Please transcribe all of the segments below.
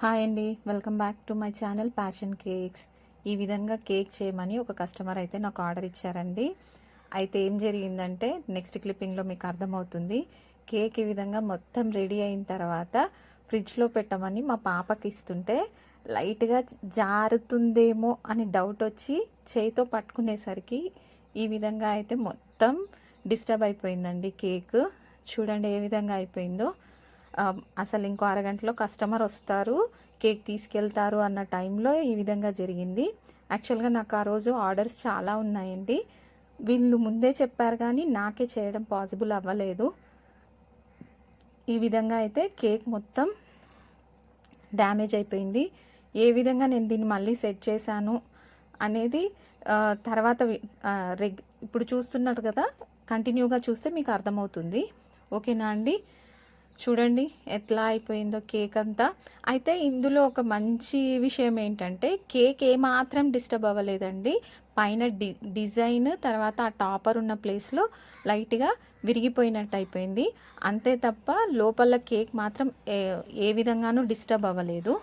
Hi అండి. Welcome back to my channel passion cakes. ఈ విధంగా కేక్ చేయమని ఒక కస్టమర్ అయితే నాకు ఆర్డర్ ఇచ్చారండి. అయితే ఏం జరిగిందంటే నెక్స్ట్ క్లిప్పింగ్లో మీకు అర్థమవుతుంది. కేక్ ఈ విధంగా మొత్తం రెడీ అయిన తర్వాత ఫ్రిడ్జ్లో పెట్టమని మా పాపకి ఇస్తుంటే లైట్గా జారుతుందేమో అని డౌట్ వచ్చి చేయితో పట్టుకునేసరికి ఈ విధంగా అయితే మొత్తం డిస్టర్బ్ అయిపోయిందండి కేక్. చూడండి ఏ విధంగా అయిపోయిందో. అసలు ఇంకో అరగంటలో కస్టమర్ వస్తారు కేక్ తీసుకెళ్తారు అన్న టైంలో ఈ విధంగా జరిగింది. యాక్చువల్గా నాకు ఆ రోజు ఆర్డర్స్ చాలా ఉన్నాయండి. వీళ్ళు ముందే చెప్పారు కానీ నాకే చేయడం పాసిబుల్ అవ్వలేదు. ఈ విధంగా అయితే కేక్ మొత్తం డ్యామేజ్ అయిపోయింది. ఏ విధంగా నేను దీన్ని మళ్ళీ సెట్ చేశాను అనేది తర్వాత రెగ్ ఇప్పుడు చూస్తున్నారు కదా కంటిన్యూగా చూస్తే మీకు అర్థమవుతుంది. ఓకేనా అండి? చూడండి ఎట్లా అయిపోయిందో కేక్ అంతా అయితే ఇందులో ఒక మంచి విషయం ఏంటంటే కేక్ ఏమాత్రం డిస్టర్బ్ అవ్వలేదండి. పైన డి డిజైన్ తర్వాత ఆ టాపర్ ఉన్న ప్లేస్లో లైట్గా విరిగిపోయినట్టు అయిపోయింది. అంతే తప్ప లోపల కేక్ మాత్రం ఏ ఏ విధంగానూ డిస్టర్బ్ అవ్వలేదు.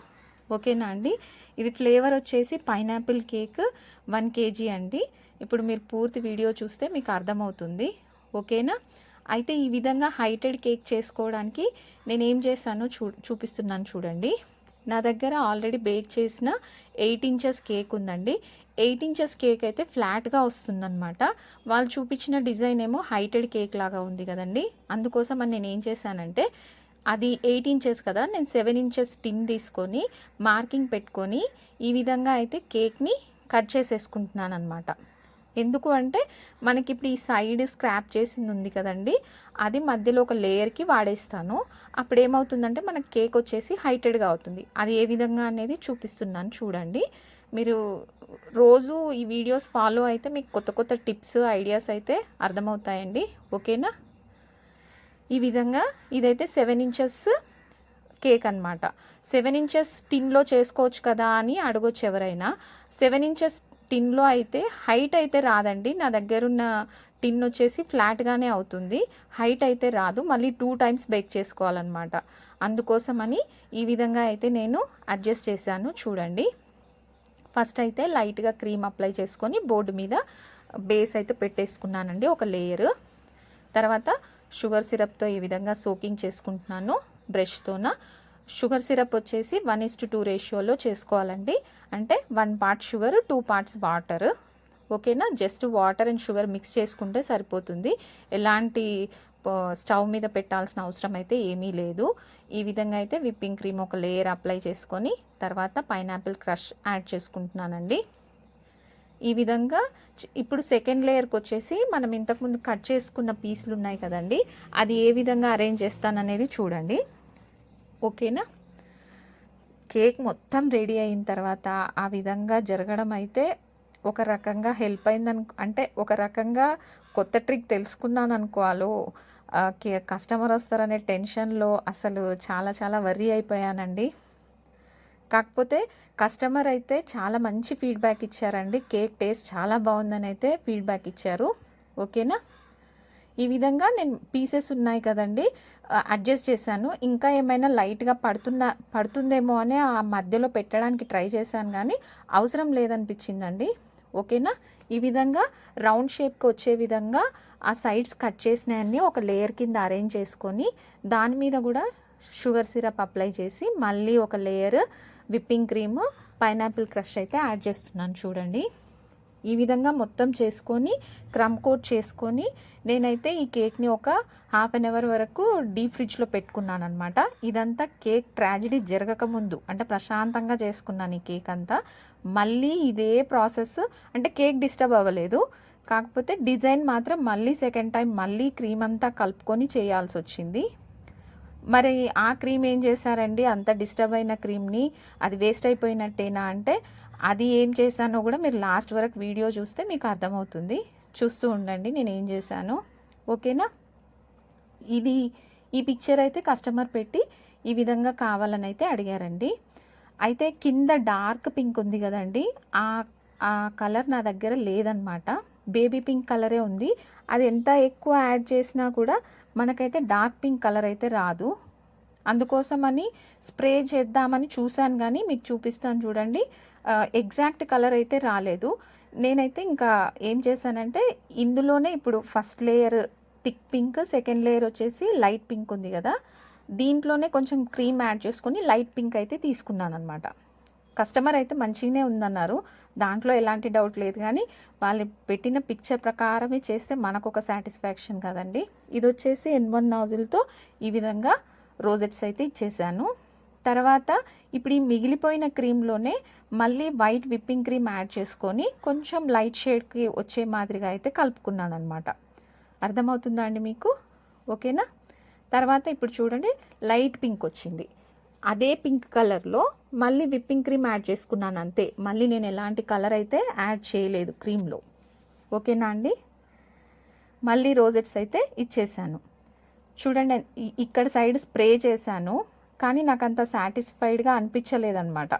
ఓకేనా అండి? ఇది ఫ్లేవర్ వచ్చేసి పైనాపిల్ కేక్ వన్ కేజీ అండి. ఇప్పుడు మీరు పూర్తి వీడియో చూస్తే మీకు అర్థమవుతుంది. ఓకేనా? అయితే ఈ విధంగా హైటెడ్ కేక్ చేసుకోవడానికి నేను ఏం చేశానో చూ చూపిస్తున్నాను చూడండి. నా దగ్గర ఆల్రెడీ బేక్ చేసిన ఎయిట్ ఇంచెస్ కేక్ ఉందండి. ఎయిట్ ఇంచెస్ కేక్ అయితే ఫ్లాట్గా వస్తుందన్నమాట. వాళ్ళు చూపించిన డిజైన్ ఏమో హైటెడ్ కేక్ లాగా ఉంది కదండి. అందుకోసం అని నేను ఏం చేశానంటే అది ఎయిట్ ఇంచెస్ కదా నేను సెవెన్ ఇంచెస్ టిన్ తీసుకొని మార్కింగ్ పెట్టుకొని ఈ విధంగా అయితే కేక్ని కట్ చేసేసుకుంటున్నాను అనమాట ఎందుకు అంటే మనకి ఇప్పుడు ఈ సైడ్ స్క్రాప్ చేసింది ఉంది కదండి అది మధ్యలో ఒక లేయర్కి వాడేస్తాను. అప్పుడు ఏమవుతుందంటే మనకి కేక్ వచ్చేసి హైటెడ్గా అవుతుంది. అది ఏ విధంగా అనేది చూపిస్తున్నాను చూడండి. మీరు రోజు ఈ వీడియోస్ ఫాలో అయితే మీకు కొత్త కొత్త టిప్స్ ఐడియాస్ అయితే అర్థమవుతాయండి. ఓకేనా? ఈ విధంగా ఇదైతే సెవెన్ ఇంచెస్ కేక్ అనమాట సెవెన్ ఇంచెస్ టిన్లో చేసుకోవచ్చు కదా అని అడగొచ్చు ఎవరైనా. సెవెన్ ఇంచెస్ టిన్లో అయితే హైట్ అయితే రాదండి. నా దగ్గర ఉన్న టిన్ వచ్చేసి ఫ్లాట్గానే అవుతుంది. హైట్ అయితే రాదు. మళ్ళీ టూ టైమ్స్ బేక్ చేసుకోవాలన్నమాట. అందుకోసమని ఈ విధంగా అయితే నేను అడ్జస్ట్ చేశాను. చూడండి. ఫస్ట్ అయితే లైట్గా క్రీమ్ అప్లై చేసుకొని బోర్డు మీద బేస్ అయితే పెట్టేసుకున్నానండి. ఒక లేయర్. తర్వాత షుగర్ సిరప్తో ఈ విధంగా సోకింగ్ చేసుకుంటున్నాను బ్రష్తోన. షుగర్ సిరప్ వచ్చేసి వన్ ఇస్ టు టూ రేషియోలో చేసుకోవాలండి. అంటే one part sugar two parts water. ఓకేనా? Just water and sugar mix చేసుకుంటే సరిపోతుంది. ఎలాంటి స్టవ్ మీద పెట్టాల్సిన అవసరం అయితే ఏమీ లేదు. ఈ విధంగా అయితే విప్పింగ్ క్రీమ్ ఒక లేయర్ అప్లై చేసుకొని తర్వాత పైనాపిల్ క్రష్ యాడ్ చేసుకుంటున్నానండి. ఈ విధంగా ఇప్పుడు సెకండ్ లేయర్కి వచ్చేసి మనం ఇంతకుముందు కట్ చేసుకున్న పీసులు ఉన్నాయి కదండి. అది ఏ విధంగా అరేంజ్ చేస్తాననేది చూడండి. ఓకేనా? కేక్ మొత్తం రెడీ అయిన తర్వాత ఆ విధంగా జరగడం అయితే ఒక రకంగా హెల్ప్ అయిందను అంటే ఒక రకంగా కొత్త ట్రిక్ తెలుసుకున్నాను అనుకోవాలో కే- కస్టమర్ వస్తారనే టెన్షన్లో అసలు చాలా చాలా వర్రీ అయిపోయానండి. కాకపోతే కస్టమర్ అయితే చాలా మంచి ఫీడ్బ్యాక్ ఇచ్చారండి. కేక్ టేస్ట్ చాలా బాగుందని అయితే ఫీడ్బ్యాక్ ఇచ్చారు. ఓకేనా? ఈ విధంగా నేను పీసెస్ ఉన్నాయి కదండి. అడ్జస్ట్ చేశాను. ఇంకా ఏమైనా లైట్గా పడుతున్న పడుతుందేమో అని ఆ మధ్యలో పెట్టడానికి ట్రై చేశాను కానీ అవసరం లేదనిపించిందండి. ఓకేనా? ఈ విధంగా రౌండ్ షేప్కి వచ్చే విధంగా ఆ సైడ్స్ కట్ చేసినవన్నీ ఒక లేయర్ కింద అరేంజ్ చేసుకొని దాని మీద కూడా షుగర్ సిరప్ అప్లై చేసి మళ్ళీ ఒక layer whipping cream pineapple crush అయితే యాడ్ చేస్తున్నాను చూడండి. ఈ విధంగా మొత్తం చేసుకొని క్రమ్ కోట్ చేసుకొని నేనైతే ఈ కేక్ని ఒక హాఫ్ అన్ అవర్ వరకు డీప్ ఫ్రిడ్జ్లో పెట్టుకున్నాను అనమాట ఇదంతా కేక్ ట్రాజడీ జరగకముందు అంటే ప్రశాంతంగా చేసుకున్నాను ఈ కేక్ అంతా. మళ్ళీ ఇదే ప్రాసెస్ అంటే కేక్ డిస్టర్బ్ అవ్వలేదు. కాకపోతే డిజైన్ మాత్రం మళ్ళీ సెకండ్ టైం మళ్ళీ క్రీమ్ అంతా కలుపుకొని చేయాల్సి వచ్చింది. మరి ఆ క్రీమ్ ఏం చేశారండి? అంత డిస్టర్బ్ అయిన క్రీమ్ని అది వేస్ట్ అయిపోయినట్టేనా అంటే అది ఏం చేశానో కూడా మీరు లాస్ట్ వరకు వీడియో చూస్తే మీకు అర్థమవుతుంది. చూస్తూ ఉండండి నేను ఏం చేశాను? ఓకేనా? ఇది ఈ పిక్చర్ అయితే కస్టమర్ పెట్టి ఈ విధంగా కావాలని అయితే అడిగారండి. అయితే కింద డార్క్ పింక్ ఉంది కదండి ఆ ఆ కలర్ నా దగ్గర లేదనమాట బేబీ పింక్ కలరే ఉంది. అది ఎంత ఎక్కువ యాడ్ చేసినా కూడా మనకైతే డార్క్ పింక్ కలర్ అయితే రాదు. అందుకోసమని స్ప్రే చేద్దామని చూశాను కానీ మీకు చూపిస్తాను చూడండి. ఎగ్జాక్ట్ కలర్ అయితే రాలేదు. నేనైతే ఇంకా ఏం చేశానంటే ఇందులోనే ఇప్పుడు first layer thick pink second layer వచ్చేసి లైట్ పింక్ ఉంది కదా. దీంట్లోనే కొంచెం క్రీమ్ యాడ్ చేసుకొని లైట్ పింక్ అయితే తీసుకున్నాను అనమాట కస్టమర్ అయితే మంచిగానే ఉందన్నారు. దాంట్లో ఎలాంటి డౌట్ లేదు కానీ వాళ్ళు పెట్టిన పిక్చర్ ప్రకారమే చేస్తే మనకు ఒక సాటిస్ఫాక్షన్ కదండి. ఇది వచ్చేసి ఎన్ వన్ నాజిల్తో ఈ విధంగా రోజెట్స్ అయితే ఇచ్చేసాను. తర్వాత ఇప్పుడు ఈ మిగిలిపోయిన క్రీమ్లోనే మళ్ళీ వైట్ విప్పింగ్ క్రీమ్ యాడ్ చేసుకొని కొంచెం లైట్ షేడ్కి వచ్చే మాదిరిగా అయితే కలుపుకున్నాను అనమాట అర్థమవుతుందా అండి మీకు? ఓకేనా? తర్వాత ఇప్పుడు చూడండి లైట్ పింక్ వచ్చింది. అదే పింక్ కలర్లో మళ్ళీ విప్పింగ్ క్రీమ్ యాడ్ చేసుకున్నాను అంతే. మళ్ళీ నేను ఎలాంటి కలర్ అయితే యాడ్ చేయలేదు క్రీమ్లో. ఓకేనా అండి? మళ్ళీ రోజెట్స్ అయితే ఇచ్చేసాను. చూడండి ఇక్కడ సైడ్ స్ప్రే చేశాను. కానీ నాకు అంత సాటిస్ఫైడ్గా అనిపించలేదన్నమాట.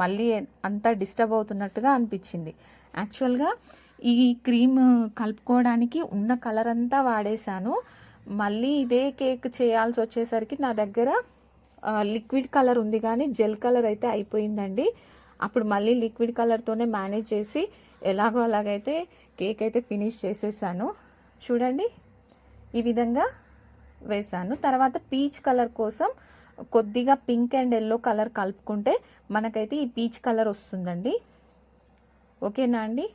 మళ్ళీ అంత డిస్టర్బ్ అవుతున్నట్టుగా అనిపించింది. యాక్చువల్గా ఈ క్రీమ్ కలుపుకోవడానికి ఉన్న కలర్ అంతా వాడేశాను. మళ్ళీ ఇదే కేక్ చేయాల్సి వచ్చేసరికి నా దగ్గర లిక్విడ్ కలర్ ఉంది కానీ జెల్ కలర్ అయితే అయిపోయిందండి. అప్పుడు మళ్ళీ లిక్విడ్ కలర్తోనే మేనేజ్ చేసి ఎలాగో అలాగైతే కేక్ అయితే ఫినిష్ చేసేసాను. చూడండి ఈ విధంగా వేసాను తర్వాత పీచ్ కలర్ కోసం కొద్దిగా పింక్ అండ్ ఎల్లో కలర్ కలుపుకుంటే మనకైతే ఈ పీచ్ కలర్ వస్తుందండి. ఓకేనా అండి?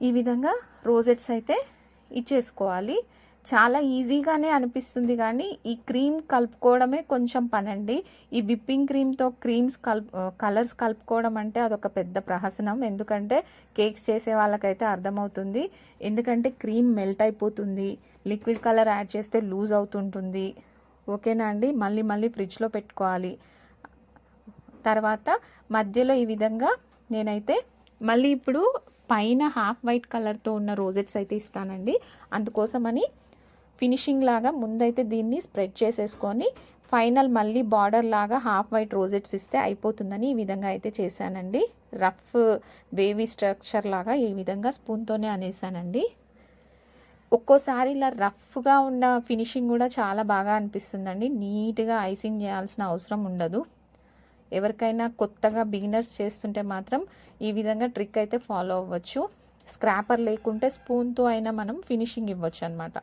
ఈ విధంగా రోజెట్స్ అయితే ఇచ్చేసుకోవాలి. చాలా ఈజీగానే అనిపిస్తుంది కానీ ఈ క్రీమ్ కలుపుకోవడమే కొంచెం పనండి. ఈ విప్పింగ్ క్రీమ్తో క్రీమ్స్ కలుపు కలర్స్ కలుపుకోవడం అంటే అదొక పెద్ద ప్రహసనం. ఎందుకంటే కేక్స్ చేసే వాళ్ళకైతే అర్థమవుతుంది. ఎందుకంటే క్రీమ్ మెల్ట్ అయిపోతుంది. లిక్విడ్ కలర్ యాడ్ చేస్తే లూజ్ అవుతుంటుంది. ఓకేనా అండి? మళ్ళీ మళ్ళీ ఫ్రిడ్జ్లో పెట్టుకోవాలి. తర్వాత మధ్యలో ఈ విధంగా నేనైతే మళ్ళీ ఇప్పుడు పైన హాఫ్ వైట్ కలర్తో ఉన్న రోజెట్స్ అయితే ఇస్తానండి. అందుకోసమని ఫినిషింగ్ లాగా ముందైతే దీన్ని స్ప్రెడ్ చేసేసుకొని ఫైనల్ మళ్ళీ బార్డర్ లాగా హాఫ్ వైట్ రోజెట్స్ ఇస్తే అయిపోతుందని ఈ విధంగా అయితే చేశానండి. రఫ్ బేబీ స్ట్రక్చర్ లాగా ఈ విధంగా స్పూన్తోనే అనేసానండి. ఒక్కోసారి ఇలా రఫ్గా ఉన్న ఫినిషింగ్ కూడా చాలా బాగా అనిపిస్తుందండి. నీట్గా ఐసింగ్ చేయాల్సిన అవసరం ఉండదు. ఎవరికైనా కొత్తగా బిగినర్స్ చేస్తుంటే మాత్రం ఈ విధంగా ట్రిక్ అయితే ఫాలో అవ్వచ్చు. స్క్రాపర్ లేకుంటే స్పూన్తో అయినా మనం ఫినిషింగ్ ఇవ్వచ్చు అనమాట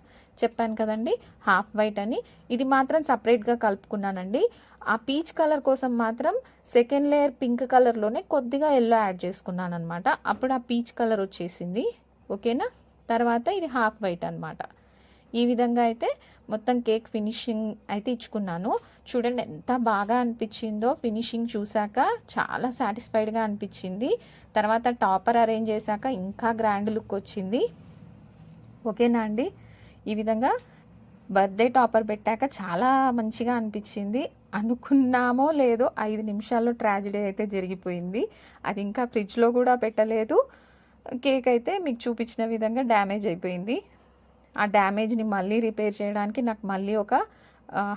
చెప్పాను కదండి హాఫ్ వైట్ అని. ఇది మాత్రం సపరేట్గా కలుపుకున్నానండి. ఆ పీచ్ కలర్ కోసం మాత్రం సెకండ్ లేయర్ పింక్ కలర్లోనే కొద్దిగా ఎల్లో యాడ్ చేసుకున్నాను అనమాట అప్పుడు ఆ పీచ్ కలర్ వచ్చేసింది. ఓకేనా? తర్వాత ఇది హాఫ్ వైట్ అనమాట ఈ విధంగా అయితే మొత్తం కేక్ ఫినిషింగ్ అయితే ఇచ్చుకున్నాను. చూడండి ఎంత బాగా అనిపించిందో ఫినిషింగ్ చూశాక చాలా సాటిస్ఫైడ్గా అనిపించింది. తర్వాత టాపర్ అరేంజ్ చేశాక ఇంకా గ్రాండ్ లుక్ వచ్చింది. ఓకేనా అండి? ఈ విధంగా బర్త్డే టాపర్ పెట్టాక చాలా మంచిగా అనిపించింది. అనుకున్నామో లేదో ఐదు నిమిషాల్లో ట్రాజడీ అయితే జరిగిపోయింది. అది ఇంకా ఫ్రిడ్జ్లో కూడా పెట్టలేదు. కేక్ అయితే మీకు చూపించిన విధంగా డ్యామేజ్ అయిపోయింది. ఆ డ్యామేజ్ని మళ్ళీ రిపేర్ చేయడానికి నాకు మళ్ళీ ఒక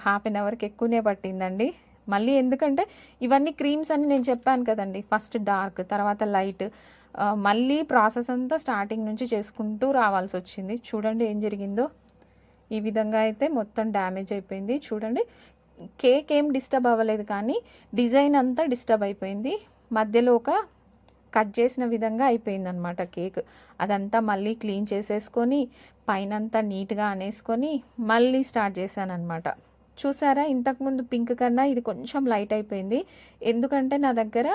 హాఫ్ అన్ అవర్కి ఎక్కువనే పట్టిందండి. మళ్ళీ ఎందుకంటే ఇవన్నీ క్రీమ్స్ అని నేను చెప్పాను కదండి. ఫస్ట్ డార్క్ తర్వాత లైట్ మళ్ళీ ప్రాసెస్ అంతా స్టార్టింగ్ నుంచి చేసుకుంటూ రావాల్సి వచ్చింది. చూడండి ఏం జరిగిందో. ఈ విధంగా అయితే మొత్తం డ్యామేజ్ అయిపోయింది. చూడండి కేక్ ఏం డిస్టర్బ్ అవ్వలేదు కానీ డిజైన్ అంతా డిస్టర్బ్ అయిపోయింది. మధ్యలో ఒక కట్ చేసిన విధంగా అయిపోయింది అనమాట కేక్. అదంతా మళ్ళీ క్లీన్ చేసేసుకొని పైనంతా నీట్గా అనేసుకొని మళ్ళీ స్టార్ట్ చేశాను అనమాట చూసారా ఇంతకుముందు పింక్ కన్నా ఇది కొంచెం లైట్ అయిపోయింది. ఎందుకంటే నా దగ్గర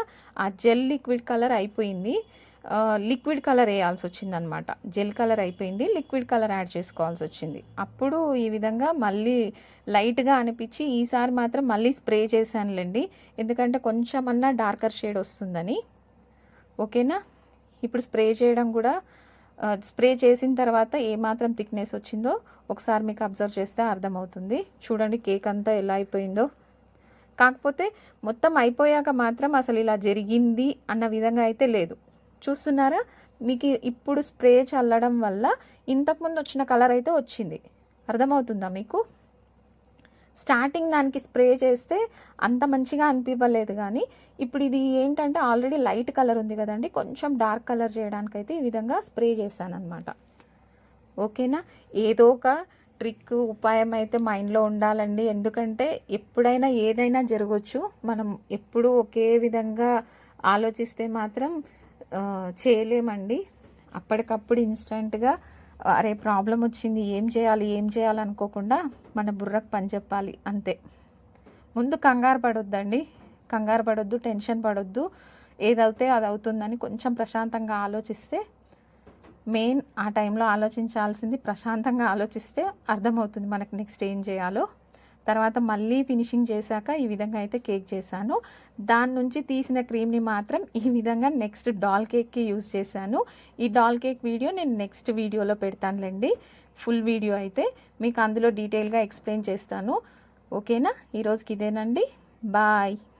ఆ జెల్ లిక్విడ్ కలర్ అయిపోయింది. లిక్విడ్ కలర్ వేయాల్సి వచ్చిందనమాట జెల్ కలర్ అయిపోయింది. లిక్విడ్ కలర్ యాడ్ చేసుకోవాల్సి వచ్చింది. అప్పుడు ఈ విధంగా మళ్ళీ లైట్గా అనిపించి ఈసారి మాత్రం మళ్ళీ స్ప్రే చేశానులేండి. ఎందుకంటే కొంచెం అన్నా డార్కర్ షేడ్ వస్తుందని. ఓకేనా? ఇప్పుడు స్ప్రే చేయడం కూడా స్ప్రే చేసిన తర్వాత ఏమాత్రం థిక్నెస్ వచ్చిందో ఒకసారి మీకు అబ్జర్వ్ చేస్తే అర్థమవుతుంది. చూడండి కేక్ అంతా ఎలా అయిపోయిందో. కాకపోతే మొత్తం అయిపోయాక మాత్రం అసలు ఇలా జరిగింది అన్న విధంగా అయితే లేదు. చూస్తున్నారా? మీకు ఇప్పుడు స్ప్రే చల్లడం వల్ల ఇంతకుముందు వచ్చిన కలర్ అయితే వచ్చింది. అర్థమవుతుందా మీకు? స్టార్టింగ్ దానికి స్ప్రే చేస్తే అంత మంచిగా అనిపించలేదు కానీ ఇప్పుడు ఇది ఏంటంటే ఆల్రెడీ లైట్ కలర్ ఉంది కదండి. కొంచెం డార్క్ కలర్ చేయడానికైతే ఈ విధంగా స్ప్రే చేశానమాట ఓకేనా? ఏదో ఒక ట్రిక్ ఉపాయం అయితే మైండ్లో ఉండాలండి. ఎందుకంటే ఎప్పుడైనా ఏదైనా జరగవచ్చు మనం ఎప్పుడూ ఒకే విధంగా ఆలోచిస్తే మాత్రం చేయలేమండి. అప్పటికప్పుడు ఇన్స్టంట్గా అరే ప్రాబ్లం వచ్చింది ఏం చేయాలి ఏం చేయాలి అనుకోకుండా మన బుర్రకు పని చెప్పాలి అంతే. ముందు కంగారు పడొద్దండి. కంగారు పడొద్దు టెన్షన్ పడొద్దు. ఏదైతే అది అవుతుందని కొంచెం ప్రశాంతంగా ఆలోచిస్తే మెయిన్ ఆ టైంలో ఆలోచించాల్సింది ప్రశాంతంగా ఆలోచిస్తే అర్థమవుతుంది మనకు నెక్స్ట్ ఏం చేయాలో. తర్వాత మళ్ళీ ఫినిషింగ్ చేశాక ఈ విధంగా అయితే కేక్ చేశాను. దాని నుంచి తీసిన క్రీమ్ని మాత్రం ఈ విధంగా నెక్స్ట్ డాల్ కేక్కి యూజ్ చేశాను. ఈ డాల్ కేక్ వీడియో నేను నెక్స్ట్ వీడియోలో పెడతానులేండి. ఫుల్ వీడియో అయితే మీకు అందులో డీటెయిల్గా ఎక్స్ప్లెయిన్ చేస్తాను. ఓకేనా? ఈరోజుకి ఇదేనండి. బాయ్.